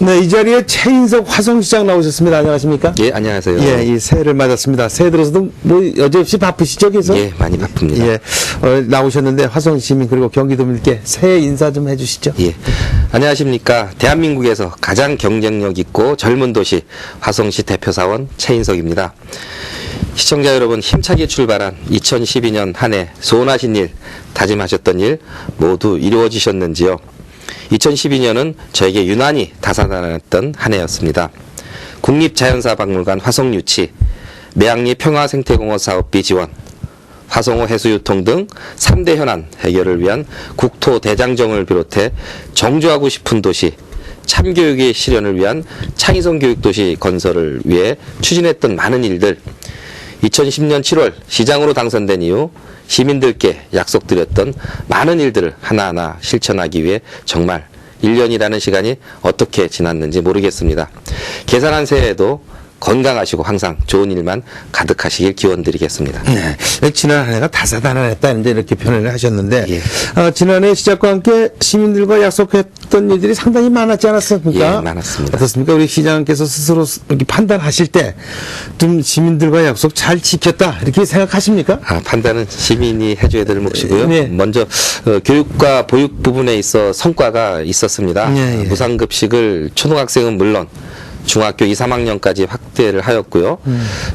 네, 이 자리에 최인석 화성시장 나오셨습니다. 안녕하십니까? 예, 안녕하세요. 예, 이 새해를 맞았습니다. 새해 들어서도 뭐 여지없이 바쁘시죠, 계속? 예, 많이 바쁩니다. 예, 어, 나오셨는데 화성 시민 그리고 경기도민께 새해 인사 좀 해주시죠. 예. 안녕하십니까. 대한민국에서 가장 경쟁력 있고 젊은 도시 화성시 대표사원 최인석입니다. 시청자 여러분, 힘차게 출발한 2012년 한 해 소원하신 일, 다짐하셨던 일 모두 이루어지셨는지요? 2012년은 저에게 유난히 다사다난했던 한 해였습니다. 국립자연사박물관 화성 유치, 매양리 평화생태공원 사업비 지원, 화성호 해수유통 등 3대 현안 해결을 위한 국토 대장정을 비롯해 정주하고 싶은 도시, 참교육의 실현을 위한 창의성 교육도시 건설을 위해 추진했던 많은 일들, 2010년 7월 시장으로 당선된 이후 시민들께 약속드렸던 많은 일들을 하나하나 실천하기 위해 정말 1년이라는 시간이 어떻게 지났는지 모르겠습니다. 계산한 새해에도 건강하시고 항상 좋은 일만 가득하시길 기원드리겠습니다. 네. 지난 한 해가 다사다난했다 이제 이렇게 표현을 하셨는데 예. 어, 지난해 시작과 함께 시민들과 약속했던 일들이 상당히 많았지 않았습니까? 예, 많았습니다. 어떻습니까? 우리 시장께서 스스로 이렇게 판단하실 때 좀 시민들과 약속 잘 지켰다 이렇게 생각하십니까? 아, 판단은 시민이 해줘야 될 몫이고요. 네. 먼저 어, 교육과 보육 부분에 있어 성과가 있었습니다. 예, 예. 무상급식을 초등학생은 물론 중학교 2, 3학년까지 확대를 하였고요.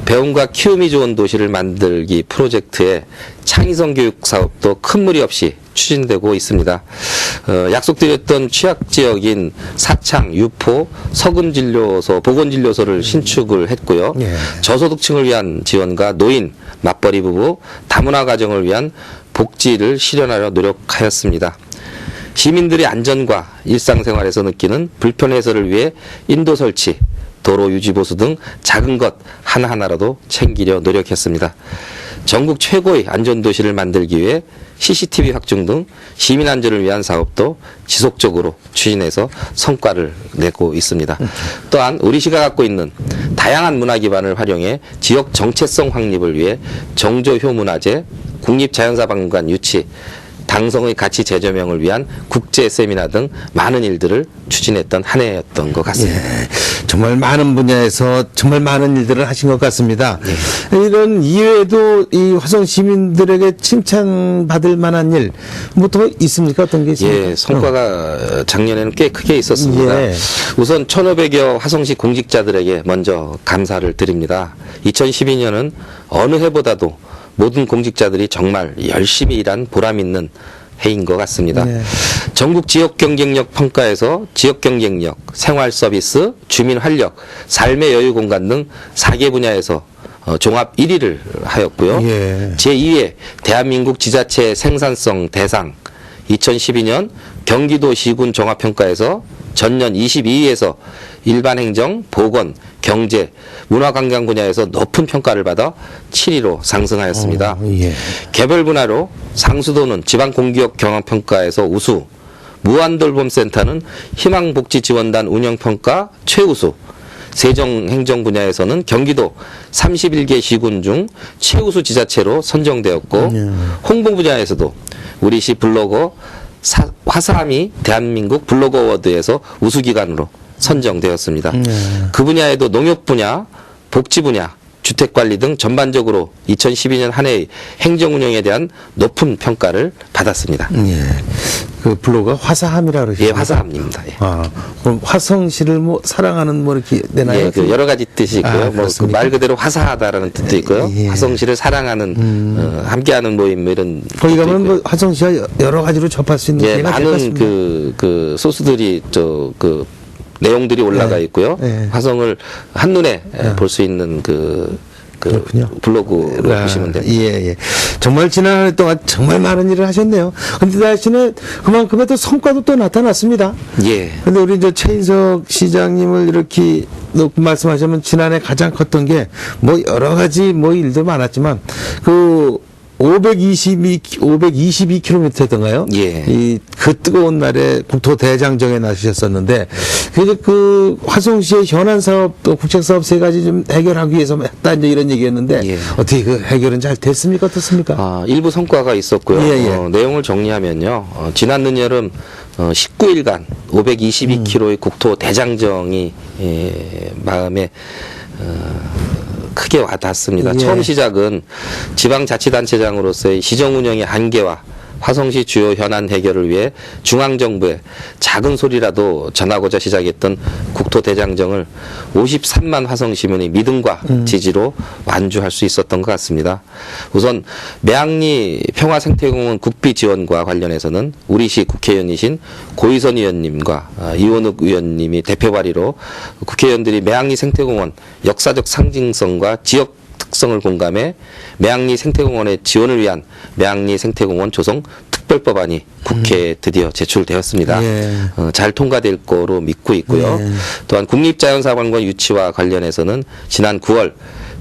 배움과 키움이 좋은 도시를 만들기 프로젝트에 창의성 교육 사업도 큰 무리 없이 추진되고 있습니다. 어, 약속드렸던 취약 지역인 사창, 유포, 서금진료소, 보건진료소를 신축을 했고요. 예. 저소득층을 위한 지원과 노인, 맞벌이 부부, 다문화 가정을 위한 복지를 실현하려 노력하였습니다. 시민들의 안전과 일상생활에서 느끼는 불편 해소를 위해 인도 설치, 도로 유지 보수 등 작은 것 하나하나라도 챙기려 노력했습니다. 전국 최고의 안전도시를 만들기 위해 CCTV 확충 등 시민 안전을 위한 사업도 지속적으로 추진해서 성과를 내고 있습니다. 또한 우리 시가 갖고 있는 다양한 문화 기반을 활용해 지역 정체성 확립을 위해 정조효 문화재, 국립자연사박물관 유치, 당성의 가치 재조명을 위한 국제 세미나 등 많은 일들을 추진했던 한 해였던 것 같습니다. 예, 정말 많은 분야에서 정말 많은 일들을 하신 것 같습니다. 예. 이런 이외에도 이 화성 시민들에게 칭찬받을 만한 일, 뭐 더 있습니까? 어떤 게 있습니까? 예, 성과가 작년에는 꽤 크게 있었습니다. 예. 우선 1,500여 화성시 공직자들에게 먼저 감사를 드립니다. 2012년은 어느 해보다도 모든 공직자들이 정말 열심히 일한 보람 있는 해인 것 같습니다. 네. 전국 지역 경쟁력 평가에서 지역 경쟁력, 생활 서비스, 주민 활력, 삶의 여유 공간 등 4개 분야에서 어, 종합 1위를 하였고요. 예. 제2회 대한민국 지자체 생산성 대상 2012년 경기도 시군 종합평가에서 전년 22위에서 일반 행정, 보건, 경제, 문화관광 분야에서 높은 평가를 받아 7위로 상승하였습니다. 어, 예. 개별 분야로 상수도는 지방공기업 경영평가에서 우수, 무한돌봄센터는 희망복지지원단 운영평가 최우수, 세정행정 분야에서는 경기도 31개 시군 중 최우수 지자체로 선정되었고 홍보 분야에서도 우리 시 블로거 사- 화사함이 대한민국 블로거 어워드에서 우수 기관으로 선정되었습니다. 그 분야에도 농협 분야, 복지 분야, 주택 관리 등 전반적으로 2012년 한 해의 행정 운영에 대한 높은 평가를 받았습니다. 예. 그 블로그 화사함이라 그러죠. 예, 화사함입니다. 예. 아, 그럼 화성시를 뭐 사랑하는 뭐 이렇게 되나요? 예, 그 여러 가지 뜻이 있고요. 아, 뭐 그렇습니까? 말 그대로 화사하다라는 뜻도 있고요. 예. 음. 화성시를 사랑하는 어, 함께하는 모임 뭐 이런 거기 가면. 뭐 화성시가 여- 여러 가지로 접할 수 있는 예, 많은 같습니다. 그, 그 소스들이 저그 내용들이 올라가 네. 있고요. 네. 화성을 한눈에 볼 수 있는 그, 그 그렇군요. 블로그로 아, 보시면 됩니다. 예, 예. 정말 지난 한 해 동안 정말 많은 일을 하셨네요. 근데 대신에 그만큼의 또 성과도 또 나타났습니다. 예. 근데 우리 이제 최인석 시장님을 이렇게 놓고 말씀하시면 지난해 가장 컸던 게 뭐 여러 가지 뭐 일도 많았지만 그 522, 522km던가요? 예. 이 그 뜨거운 날에 국토 대장정에 나서셨었는데 그래서 그 화성시의 현안 사업 또 국책 사업 세 가지 좀 해결하기 위해서 했다 이제 이런 얘기였는데 예. 어떻게 그 해결은 잘 됐습니까? 어떻습니까? 아, 일부 성과가 있었고요. 예, 예. 어, 내용을 정리하면요. 어, 지난 늦여름 어, 19일간 522km의 국토 대장정이 예, 마음에 어, 크게 와닿습니다. 예. 처음 시작은 지방자치단체장으로서의 시정 운영의 한계와 화성시 주요 현안 해결을 위해 중앙정부에 작은 소리라도 전하고자 시작했던 국토대장정을 53만 화성시민의 믿음과 지지로 완주할 수 있었던 것 같습니다. 우선 매항리 평화생태공원 국비 지원과 관련해서는 우리시 국회의원이신 고희선 의원님과 아, 이원욱 의원님이 대표 발의로 국회의원들이 매항리 생태공원 역사적 상징성과 지역 특성을 공감해 매항리 생태공원의 지원을 위한 매항리 생태공원 조성 특별법안이 국회에 드디어 제출되었습니다. 예. 어, 잘 통과될 거로 믿고 있고요. 예. 또한 국립자연사관관 유치와 관련해서는 지난 9월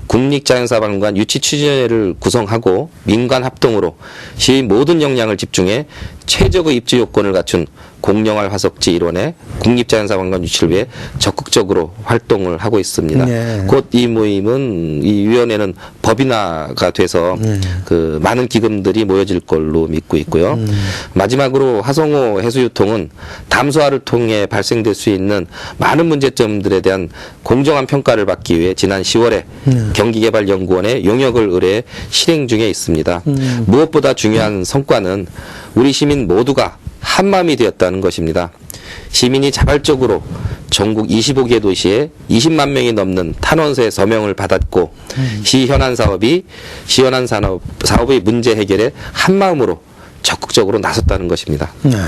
국립자연사관관 유치 추진회를 구성하고 민관 합동으로 시의 모든 역량을 집중해 최적의 입지 요건을 갖춘 공영할 화석지 일원의 국립자연사관관 유치를 위해 적극적으로 활동을 하고 있습니다. 네. 곧이 모임은 이 위원회는 법인화가 돼서 그 많은 기금들이 모여질 걸로 믿고 있고요. 마지막으로 하성호 해수유통은 담수화를 통해 발생될 수 있는 많은 문제점들에 대한 공정한 평가를 받기 위해 지난 10월에 경기개발연구원에 용역을 의뢰해 실행 중에 있습니다. 무엇보다 중요한 성과는 우리 시민 모두가 한마음이 되었다는 것입니다. 시민이 자발적으로 전국 25개 도시에 20만 명이 넘는 탄원서의 서명을 받았고 시 현안 사업이 시 현안 산업 사업의 문제 해결에 한 마음으로 적극적으로 나섰다는 것입니다. 네.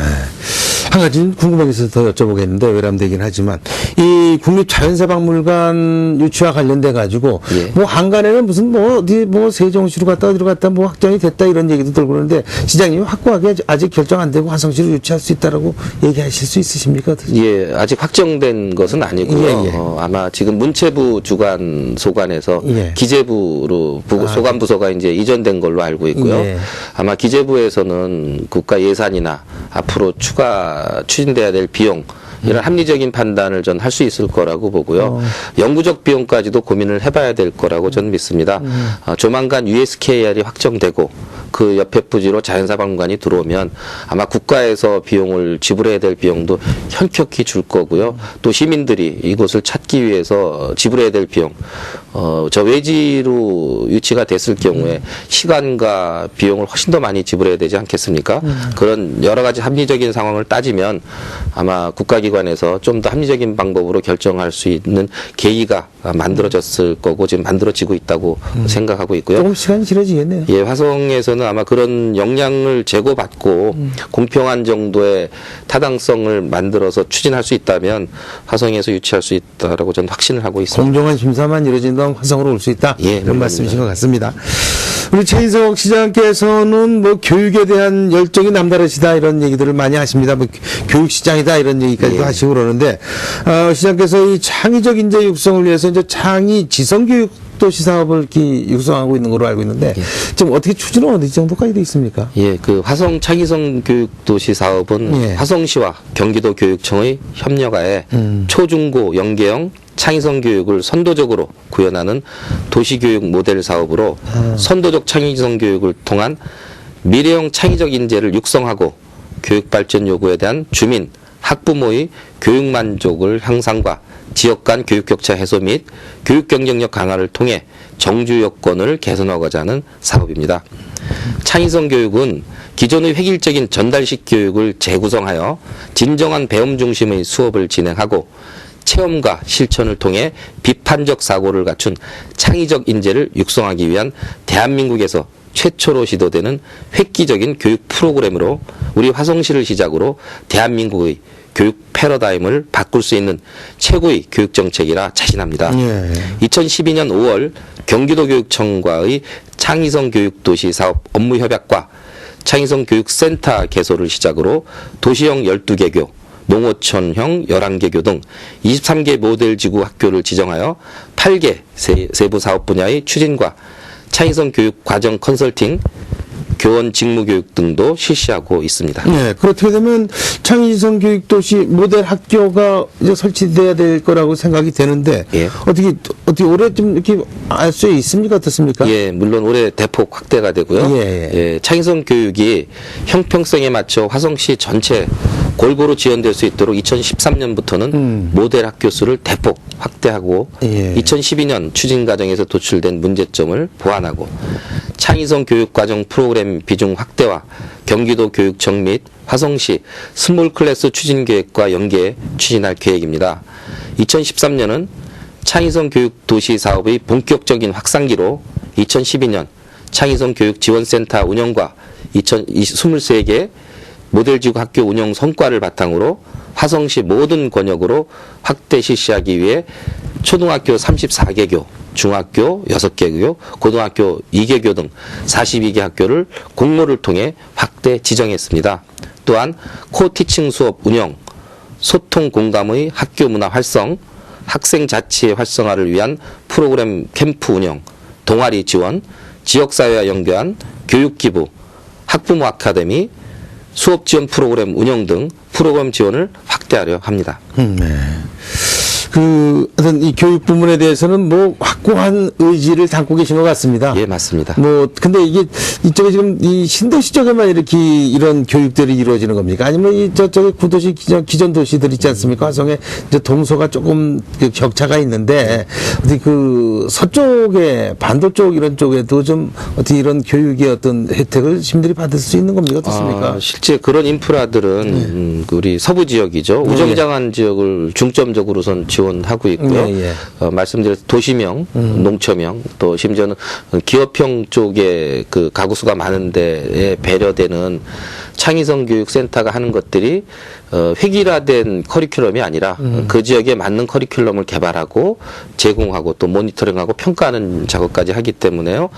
한 가지 궁금한 게 있어서 더 여쭤보겠는데 외람되긴 하지만 이 국립자연사박물관 유치와 관련돼 가지고 예. 뭐 한간에는 무슨 뭐 어디 뭐 세종시로 갔다 어디로 갔다 뭐 확정이 됐다 이런 얘기도 들고 그러는데 시장님이 확고하게 아직- 결정 안 되고 화성시로 유치할 수 있다라고 얘기하실 수 있으십니까? 어떠세요? 예, 아직 확정된 것은 아니고요. 예, 예. 어, 아마 지금 문체부 주관 소관에서 예. 기재부로 부, 아, 소관 부서가 이제 이전된 걸로 알고 있고요. 예. 아마 기재부에서는 국가 예산이나 앞으로 추가 추진돼야 될 비용 이런 합리적인 판단을 전 할 수 있을 거라고 보고요. 어. 영구적 비용까지도 고민을 해봐야 될 거라고 저는 믿습니다. 음. 어, 조만간 USKR이 확정되고 그 옆에 부지로 자연사박물관이 들어오면 아마 국가에서 비용을 지불해야 될 비용도 현격히 줄 거고요. 또 시민들이 이곳을 찾기 위해서 지불해야 될 비용, 어, 저 외지로 유치가 됐을 경우에 시간과 비용을 훨씬 더 많이 지불해야 되지 않겠습니까? 그런 여러 가지 합리적인 상황을 따지면 아마 국가기관에서 좀 더 합리적인 방법으로 결정할 수 있는 계기가 만들어졌을 거고 지금 만들어지고 있다고 생각하고 있고요. 조금 시간이 길어지겠네요. 예, 화성에서는 아마 그런 역량을 제고받고 공평한 정도의 타당성을 만들어서 추진할 수 있다면 화성에서 유치할 수 있다라고 저는 확신을 하고 있습니다. 공정한 심사만 이루어진다면 화성으로 올 수 있다. 예, 이런 물론입니다. 말씀이신 것 같습니다. 우리 최인석 시장께서는 뭐 교육에 대한 열정이 남다르시다 이런 얘기들을 많이 하십니다. 뭐 교육 시장이다 이런 얘기까지도 예. 하시고 그러는데 어, 시장께서 이 창의적 인재 육성을 위해서 이제 창의 지성 교육 도시 사업을 이렇게 육성하고 있는 걸로 알고 있는데 지금 어떻게 추진은 어느 정도까지 돼 있습니까? 예, 그 화성 창의성 교육 도시 사업은 예. 화성시와 경기도 교육청의 협력하에 음. 초중고 연계형 창의성 교육을 선도적으로 구현하는 도시교육 모델 사업으로 아. 선도적 창의성 교육을 통한 미래형 창의적 인재를 육성하고 교육 발전 요구에 대한 주민, 학부모의 교육 만족을 향상과 지역 간 교육 격차 해소 및 교육 경쟁력 강화를 통해 정주 여건을 개선하고자 하는 사업입니다. 창의성 교육은 기존의 획일적인 전달식 교육을 재구성하여 진정한 배움 중심의 수업을 진행하고 체험과 실천을 통해 비판적 사고를 갖춘 창의적 인재를 육성하기 위한 대한민국에서 최초로 시도되는 획기적인 교육 프로그램으로 우리 화성시를 시작으로 대한민국의 교육 패러다임을 바꿀 수 있는 최고의 교육 정책이라 자신합니다. 예. 2012년 5월 경기도 교육청과의 창의성 교육도시 사업 업무 협약과 창의성 교육센터 개소를 시작으로 도시형 12개 교, 농어촌형 11개 교 등 23개 모델 지구 학교를 지정하여 8개 세, 세부 사업 분야의 추진과 창의성 교육 과정 컨설팅, 교원 직무 교육 등도 실시하고 있습니다. 네, 그렇게 되면 창의성 교육도시 모델 학교가 이제 설치돼야 될 거라고 생각이 되는데 예. 어떻게 어떻게 올해 좀 이렇게 알 수 있습니까 어떻습니까? 예, 물론 올해 대폭 확대가 되고요. 예, 예. 창의성 교육이 형평성에 맞춰 화성시 전체 골고루 지원될 수 있도록 2013년부터는 음. 모델 학교 수를 대폭 확대하고 예. 2012년 추진 과정에서 도출된 문제점을 보완하고 창의성 교육 과정 프로그램 비중 확대와 경기도 교육청 및 화성시 스몰 클래스 추진 계획과 연계해 추진할 계획입니다. 2013년은 창의성 교육 도시 사업의 본격적인 확산기로 2012년 창의성 교육 지원센터 운영과 2023개 모델지구 학교 운영 성과를 바탕으로 화성시 모든 권역으로 확대 실시하기 위해 초등학교 34개 교, 중학교 6개 교, 고등학교 2개 교 등 42개 학교를 공모를 통해 확대 지정했습니다. 또한 코티칭 수업 운영, 소통 공감의 학교 문화 활성, 학생 자치 활성화를 위한 프로그램 캠프 운영, 동아리 지원, 지역사회와 연계한 교육기부, 학부모 아카데미, 수업 지원 프로그램 운영 등 프로그램 지원을 확대하려 합니다. 음, 네. 그 어떤 이 교육 부문에 대해서는 뭐 확고한 의지를 담고 계신 것 같습니다. 예, 맞습니다. 뭐 근데 이게 이쪽에 지금 이 신도시 쪽에만 이렇게 이런 교육들이 이루어지는 겁니까? 아니면 이 저쪽에 구도시 기존, 기존 도시들 있지 않습니까? 화성에 이제 동서가 조금 그 격차가 있는데 어디 그 서쪽에 반도 쪽 이런 쪽에도 좀 어떻게 이런 교육의 어떤 혜택을 시민들이 받을 수 있는 겁니까? 어떻습니까? 아, 실제 그런 인프라들은 음, 그 우리 서부 지역이죠. 네. 우정장한 지역을 중점적으로선 지원 하고 있고요. 네, 예. 어, 말씀드린 도시명, 농처명, 또 심지어는 기업형 쪽에 그 가구 수가 많은데에 배려되는 창의성 교육센터가 하는 것들이 어, 획일화된 커리큘럼이 아니라 그 지역에 맞는 커리큘럼을 개발하고 제공하고 또 모니터링하고 평가하는 작업까지 하기 때문에요.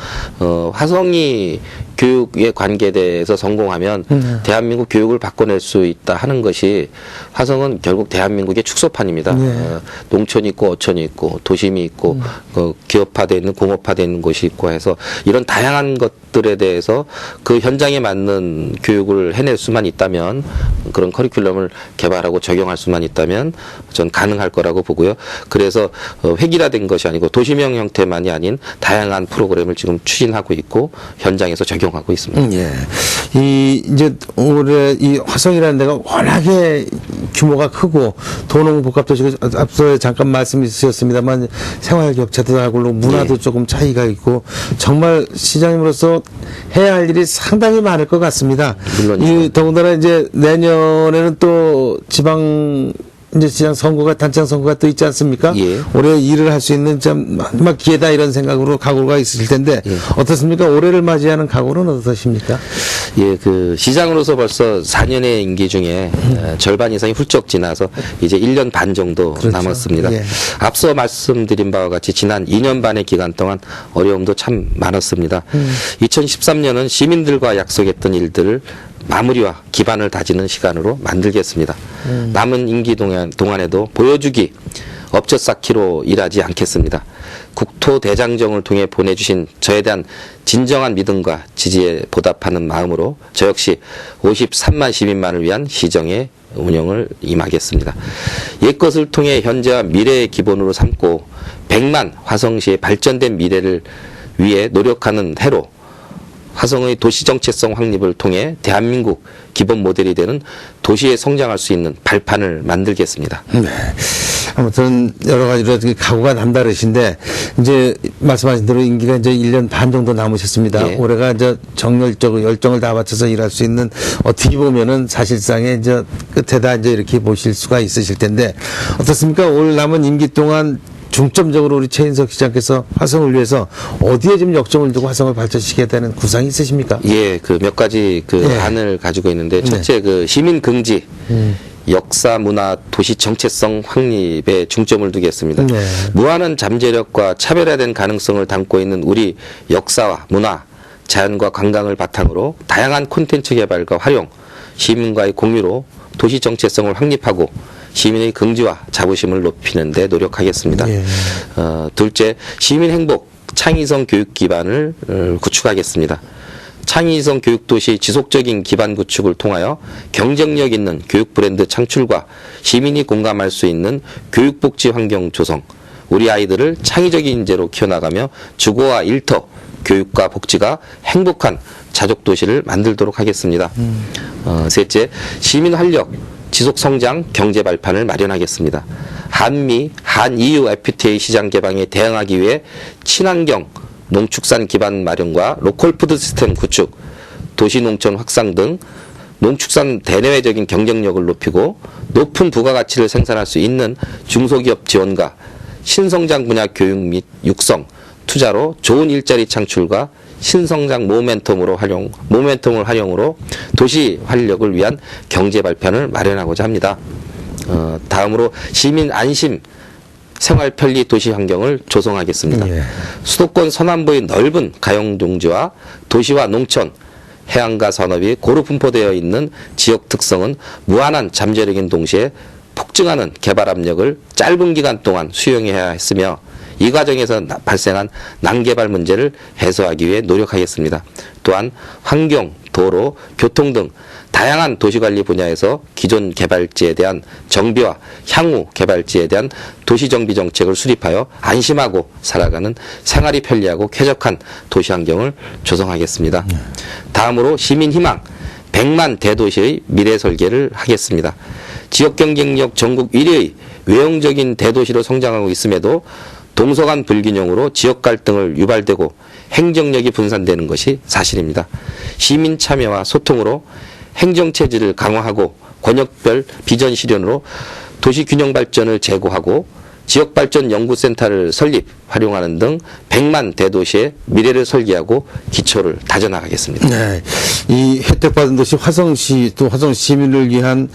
어, 화성이 교육의 관계대에서 성공하면 대한민국 교육을 바꿔낼 수 있다 하는 것이 화성은 결국 대한민국의 축소판입니다. 어, 농촌이 있고 어촌이 있고 도심이 있고 어, 기업화되어 있는 공업화되어 있는 곳이 있고 해서 이런 다양한 것들에 대해서 그 현장에 맞는 교육을 해낼 수만 있다면 그런 커리큘럼을 개발하고 적용할 수만 있다면 전 가능할 거라고 보고요. 그래서 어, 획일화된 것이 아니고 도시명 형태만이 아닌 다양한 프로그램을 지금 추진하고 있고 현장에서 적용하고 있습니다. 음, 예. 이, 이제 올해 이 화성이라는 데가 워낙에 규모가 크고 도농 복합도시가 앞서 잠깐 말씀이 있으셨습니다만 생활 격차도 나고 문화도 예. 조금 차이가 있고 정말 시장님으로서 해야 할 일이 상당히 많을 것 같습니다. 물론 이죠. 이 더군다나 이제 내년에는 또 지방 이제 시장 선거가 단창 선거가 또 있지 않습니까? 예. 올해 일을 할 수 있는 참 마지막 기회다 이런 생각으로 각오가 있으실 텐데 예. 어떻습니까? 올해를 맞이하는 각오는 어떠십니까? 예, 그 시장으로서 벌써 4년의 임기 중에 어, 절반 이상이 훌쩍 지나서 이제 1년 반 정도 그렇죠. 남았습니다. 예. 앞서 말씀드린 바와 같이 지난 2년 반의 기간 동안 어려움도 참 많았습니다. 2013년은 시민들과 약속했던 일들을 마무리와 기반을 다지는 시간으로 만들겠습니다. 남은 임기 동안, 동안에도 보여주기, 업적 쌓기로 일하지 않겠습니다. 국토 대장정을 통해 보내주신 저에 대한 진정한 믿음과 지지에 보답하는 마음으로 저 역시 53만 시민만을 위한 시정의 운영을 임하겠습니다. 옛것을 통해 현재와 미래의 기본으로 삼고 100만 화성시의 발전된 미래를 위해 노력하는 해로 화성의 도시 정체성 확립을 통해 대한민국 기본 모델이 되는 도시에 성장할 수 있는 발판을 만들겠습니다. 네. 아무튼 여러 가지로 각오가 남다르신데 이제 말씀하신 대로 임기가 이제 1년 반 정도 남으셨습니다. 예. 올해가 이제 정열적으로 열정을 다 바쳐서 일할 수 있는 어떻게 보면은 사실상의 이제 끝에다 이제 이렇게 보실 수가 있으실 텐데 어떻습니까? 올 남은 임기 동안 중점적으로 우리 최인석 시장께서 화성을 위해서 어디에 좀 역정을 두고 화성을 발전시켜야 되는 구상이 있으십니까? 예, 그 몇 가지 그 예. 안을 가지고 있는데 첫째 그 시민 긍지, 역사 문화 도시 정체성 확립에 중점을 두겠습니다. 네. 무한한 잠재력과 차별화된 가능성을 담고 있는 우리 역사와 문화, 자연과 관광을 바탕으로 다양한 콘텐츠 개발과 활용, 시민과의 공유로 도시 정체성을 확립하고 시민의 긍지와 자부심을 높이는 데 노력하겠습니다. 예. 어, 둘째, 시민 행복, 창의성 교육 기반을 어, 구축하겠습니다. 창의성 교육도시 지속적인 기반 구축을 통하여 경쟁력 있는 교육 브랜드 창출과 시민이 공감할 수 있는 교육복지 환경 조성, 우리 아이들을 창의적인 인재로 키워나가며 주거와 일터, 교육과 복지가 행복한 자족 도시를 만들도록 하겠습니다. 어, 셋째, 시민 활력, 지속 성장 경제 발판을 마련하겠습니다. 한미, 한EU FTA 시장 개방에 대응하기 위해 친환경 농축산 기반 마련과 로컬 푸드 시스템 구축, 도시 농촌 확산 등 농축산 대내외적인 경쟁력을 높이고 높은 부가가치를 생산할 수 있는 중소기업 지원과 신성장 분야 교육 및 육성, 투자로 좋은 일자리 창출과 신성장 모멘텀으로 활용, 모멘텀을 활용으로 도시 활력을 위한 경제 발판을 마련하고자 합니다. 어, 다음으로 시민 안심 생활 편리 도시 환경을 조성하겠습니다. 예. 수도권 서남부의 넓은 가용 용지와 도시와 농촌, 해안가 산업이 고루 분포되어 있는 지역 특성은 무한한 잠재력인 동시에 폭증하는 개발 압력을 짧은 기간 동안 수용해야 했으며 이 과정에서 나- 발생한 난개발 문제를 해소하기 위해 노력하겠습니다. 또한 환경, 도로, 교통 등 다양한 도시관리 분야에서 기존 개발지에 대한 정비와 향후 개발지에 대한 도시정비 정책을 수립하여 안심하고 살아가는 생활이 편리하고 쾌적한 도시 환경을 조성하겠습니다. 다음으로 시민희망 100만 대도시의 미래 설계를 하겠습니다. 지역 경쟁력 전국 1위의 외형적인 대도시로 성장하고 있음에도 동서간 불균형으로 지역 갈등을 유발되고 행정력이 분산되는 것이 사실입니다. 시민 참여와 소통으로 행정 체질을 강화하고 권역별 비전 실현으로 도시 균형 발전을 제고하고 지역 발전 연구센터를 설립, 활용하는 등 100만 대도시의 미래를 설계하고 기초를 다져나가겠습니다. 네. 이 혜택받은 도시 화성시 또 화성 시민을 위한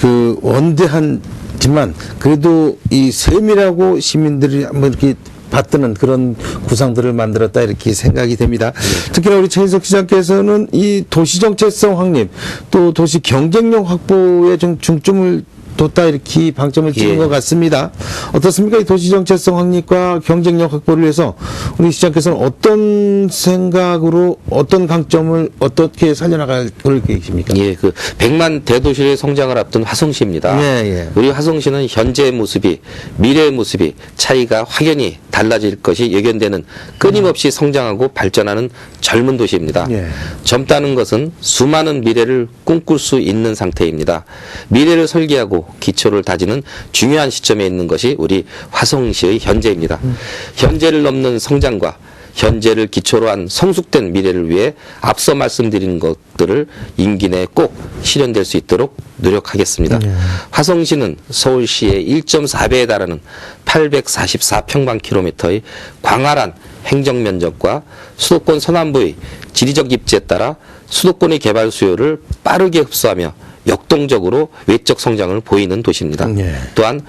그 원대한 지만 그래도 이 세밀하고 시민들이 한번 이렇게 받드는 그런 구상들을 만들었다 이렇게 생각이 됩니다. 특히나 우리 최인석 시장께서는 이 도시 정체성 확립 또 도시 경쟁력 확보에 좀 중점을 뒀다 이렇게 방점을 찍은 예. 것 같습니다. 어떻습니까? 이 도시 정체성 확립과 경쟁력 확보를 위해서 우리 시장께서는 어떤 생각으로 어떤 강점을 어떻게 살려나갈 그럴 계획이십니까? 예, 그 100만 대도시의 성장을 앞둔 화성시입니다. 예, 예. 우리 화성시는 현재의 모습이 미래의 모습이 차이가 확연히 달라질 것이 예견되는 끊임없이 성장하고 발전하는 젊은 도시입니다. 예. 젊다는 것은 수많은 미래를 꿈꿀 수 있는 상태입니다. 미래를 설계하고 기초를 다지는 중요한 시점에 있는 것이 우리 화성시의 현재입니다. 현재를 넘는 성장과 현재를 기초로 한 성숙된 미래를 위해 앞서 말씀드린 것들을 임기 내에 꼭 실현될 수 있도록 노력하겠습니다. 화성시는 서울시의 1.4배에 달하는 844평방킬로미터의 광활한 행정 면적과 수도권 서남부의 지리적 입지에 따라 수도권의 개발 수요를 빠르게 흡수하며 역동적으로 외적 성장을 보이는 도시입니다. 예. 또한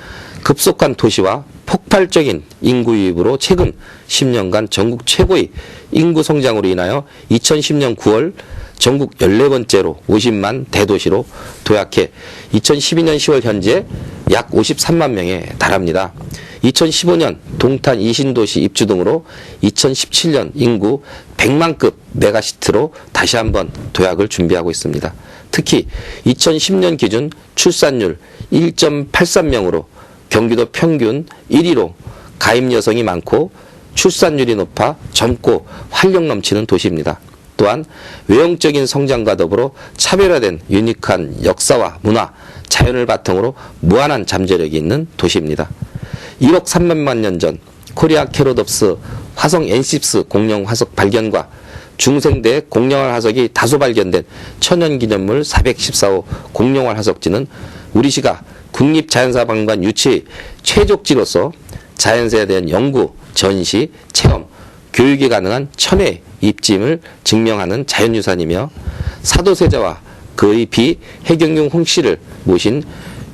급속한 도시와 폭발적인 인구 유입으로 최근 10년간 전국 최고의 인구 성장으로 인하여 2010년 9월 전국 14번째로 50만 대도시로 도약해 2012년 10월 현재 약 53만 명에 달합니다. 2015년 동탄 이신도시 입주 등으로 2017년 인구 100만급 메가시티로 다시 한번 도약을 준비하고 있습니다. 특히 2010년 기준 출산율 1.83명으로 경기도 평균 1위로 가임 여성이 많고 출산율이 높아 젊고 활력 넘치는 도시입니다. 또한 외형적인 성장과 더불어 차별화된 유니크한 역사와 문화, 자연을 바탕으로 무한한 잠재력이 있는 도시입니다. 1억 3천만 년 전 코리아 캐로덥스 화성 N10 공룡 화석 발견과 중생대 공룡활 화석이 다소 발견된 천연기념물 414호 공룡활 화석지는 우리시가 국립자연사박물관 유치 최족지로서 자연사에 대한 연구, 전시, 체험, 교육이 가능한 천혜 입짐을 증명하는 자연유산이며 사도세자와 그의 비 해경용 홍씨를 모신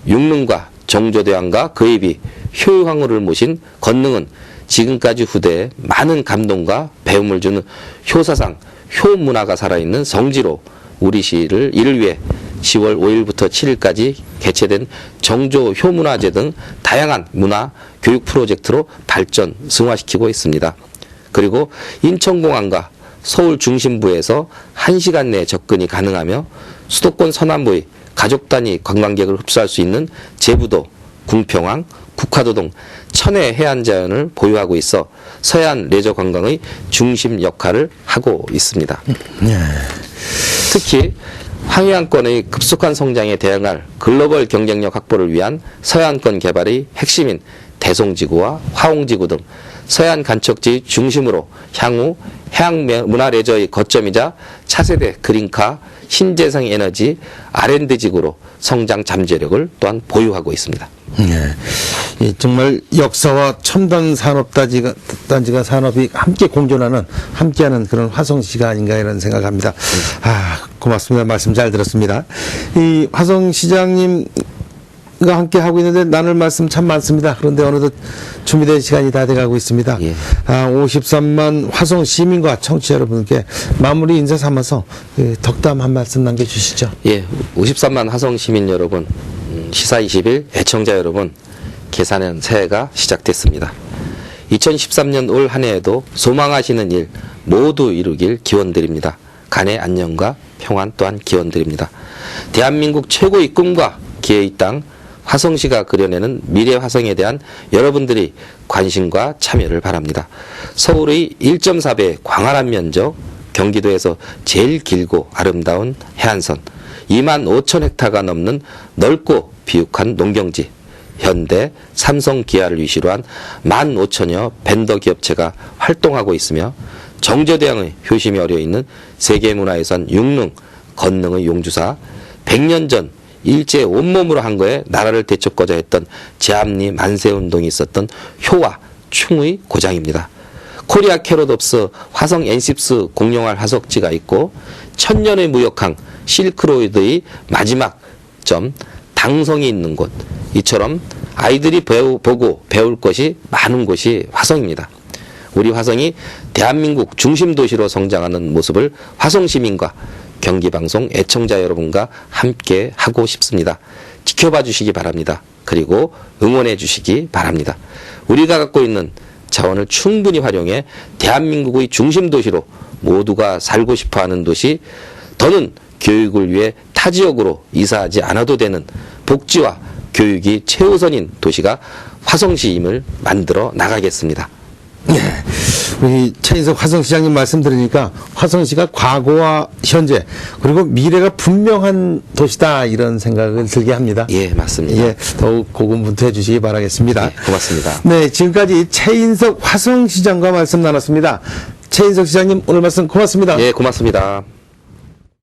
육릉과 정조대왕과 그의 비 효황후를 모신 건능은 지금까지 후대에 많은 감동과 배움을 주는 효사상, 효문화가 살아있는 성지로 우리 시를 이를 위해 10월 5일부터 7일까지 개최된 정조 효문화제 등 다양한 문화, 교육 프로젝트로 발전, 승화시키고 있습니다. 그리고 인천공항과 서울 중심부에서 1시간 내에 접근이 가능하며 수도권 서남부의 가족 단위 관광객을 흡수할 수 있는 제부도, 궁평항, 국화도 등 천혜 해안 자연을 보유하고 있어 서해안 레저 관광의 중심 역할을 하고 있습니다. 특히 황해안권의 급속한 성장에 대응할 글로벌 경쟁력 확보를 위한 서해안권 개발의 핵심인 대송지구와 화홍지구 등 서해안 간척지 중심으로 향후 해양 문화 레저의 거점이자 차세대 그린카 신재생 에너지 R&D 지구로 성장 잠재력을 또한 보유하고 있습니다. 예. 이 정말 역사와 첨단 산업 단지가, 단지가 산업이 함께 공존하는, 함께하는 그런 화성시가 아닌가 이런 생각합니다. 아, 고맙습니다. 말씀 잘 들었습니다. 이 화성시장님, 과 함께 하고 있는데 나눌 말씀 참 많습니다. 그런데 어느덧 준비된 시간이 다 돼가고 있습니다. 예. 아, 53만 화성 시민과 청취자 여러분께 마무리 인사 삼아서 그 덕담 한 말씀 남겨주시죠. 예, 53만 화성 시민 여러분, 음, 시사 20일 애청자 여러분, 계산은 새해가 시작됐습니다. 2013년 올 한 해에도 소망하시는 일 모두 이루길 기원드립니다. 간의 안녕과 평안 또한 기원드립니다. 대한민국 최고의 꿈과 기회의 땅 화성시가 그려내는 미래 화성에 대한 여러분들이 관심과 참여를 바랍니다. 서울의 1.4배 광활한 면적, 경기도에서 제일 길고 아름다운 해안선, 2만 5천 헥타가 넘는 넓고 비옥한 농경지, 현대, 삼성, 기아를 위시로 한 1만 5천여 벤더 기업체가 활동하고 있으며 정저대왕의 효심이 어려 있는 세계문화유산 육릉, 건능의 용주사, 100년 전 일제 온몸으로 한 거에 나라를 되찾고자 했던 제압리 만세 운동이 있었던 효와 충의 고장입니다. 코리아 캐럿업스 화성 엔십스 공룡할 화석지가 있고 천년의 무역항 실크로이드의 마지막 점 당성이 있는 곳 이처럼 아이들이 배우, 보고 배울 것이 많은 곳이 화성입니다. 우리 화성이 대한민국 중심 도시로 성장하는 모습을 화성 시민과 경기방송 애청자 여러분과 함께 하고 싶습니다. 지켜봐 주시기 바랍니다. 그리고 응원해 주시기 바랍니다. 우리가 갖고 있는 자원을 충분히 활용해 대한민국의 중심 도시로 모두가 살고 싶어 하는 도시, 더는 교육을 위해 타 지역으로 이사하지 않아도 되는 복지와 교육이 최우선인 도시가 화성시임을 만들어 나가겠습니다. 우리 최인석 화성시장님 말씀 들으니까 화성시가 과거와 현재 그리고 미래가 분명한 도시다 이런 생각을 들게 합니다. 예, 맞습니다. 예, 더욱 고군분투해 주시기 바라겠습니다. 예, 고맙습니다. 네, 지금까지 최인석 화성시장과 말씀 나눴습니다. 최인석 시장님 오늘 말씀 고맙습니다. 예, 고맙습니다.